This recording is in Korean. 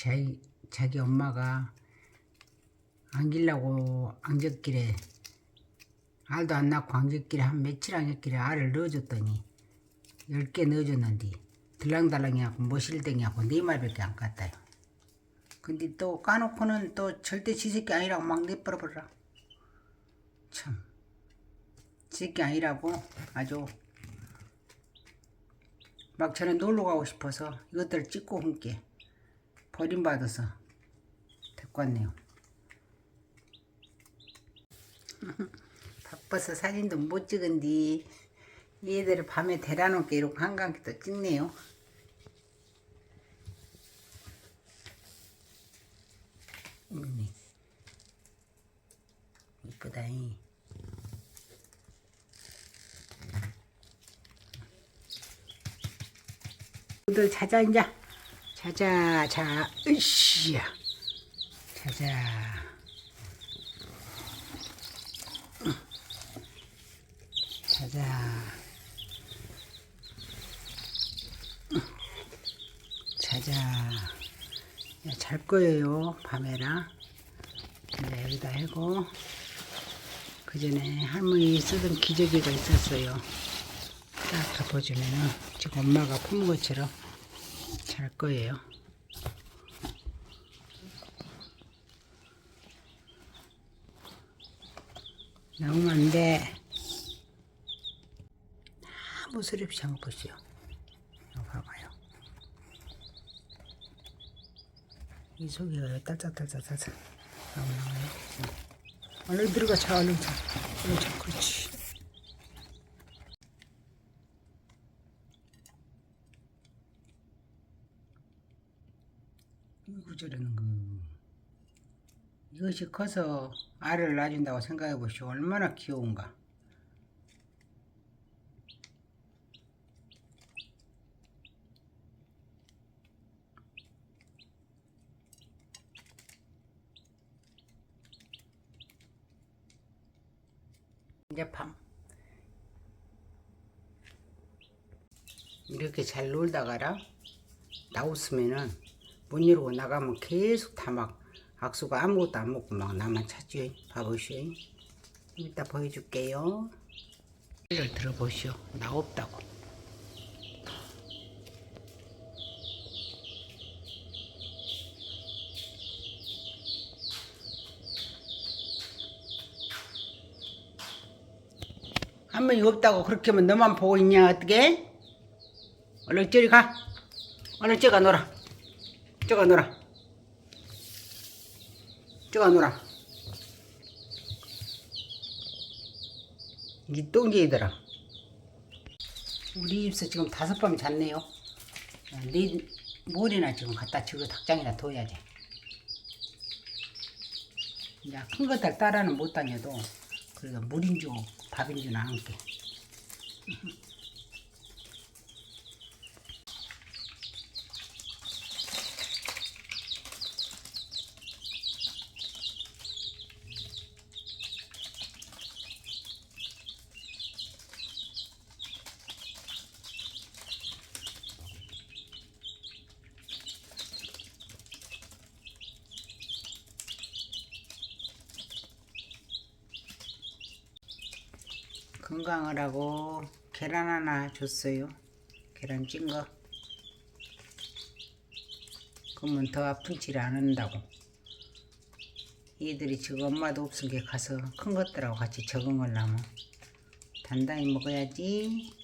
자기, 자기 엄마가 안길라고 안적길에 알도 안 낳고 안적길에 한 며칠 안적길에 알을 넣어줬더니 열개 넣어줬는데 들랑달랑해갖고 모실댕이하고 네 말밖에 안 갔다요. 근데 또 까놓고는 또 절대 지 새끼 아니라고 막 내버려버려. 참. 지 새끼 아니라고 아주 막 저는 놀러 가고 싶어서 이것들 찍고 함께 버림받아서 데리고 왔네요. 바빠서 사진도 못 찍은디 얘들을 밤에 데려놓게 이렇게 한강에 또 찍네요. 음, 이쁘다잉. 들 자자 인자 자자 자 으쌰. 자자. 응. 자자. 응. 자자. 야, 잘 거예요 밤에라. 이제 여기다 하고. 그 전에 할머니 쓰던 기저귀가 있었어요. 딱 덮어주면은 지금 엄마가 품 것처럼 잘 거예요. 너무 안 돼. 아무 소리 없이 한번 보시오. 봐봐요. 이 속이가 딸짝딸짝딸짝 나오나요? 얼른 들어가 자 얼른 자 얼른 자 그렇지. 저러는 거. 이것이 커서 알을 낳아준다고 생각해 보시오. 얼마나 귀여운가. 이제 밤. 이렇게 잘 놀다가라 나왔으면은 문 열고 나가면 계속 다 막 악수가 아무것도 안 먹고 막 나만 찾지요. 봐보시오. 이따 보여줄게요. 이를 들어보시오. 나 없다고. 한 번이 없다고 그렇게 하면 너만 보고 있냐 어떻게? 얼른 저리 가. 얼른 저가 놀아. 저가 놀아. 저가 놀아. 이 똥개이더라. 우리 집에서 지금 다섯 밤 잤네요. 네 머리나 지금 갖다 저거 닭장에다 둬야지. 이제 큰 것들 따라는 못 다녀도 그래도 물인 줄 밥인 줄 안 게. 건강하라고 계란 하나 줬어요. 계란 찐 거. 그러면 더 아픈지를 안 한다고. 얘들이 지금 엄마도 없은 게 가서 큰 것들하고 같이 적응을 하면 단단히 먹어야지.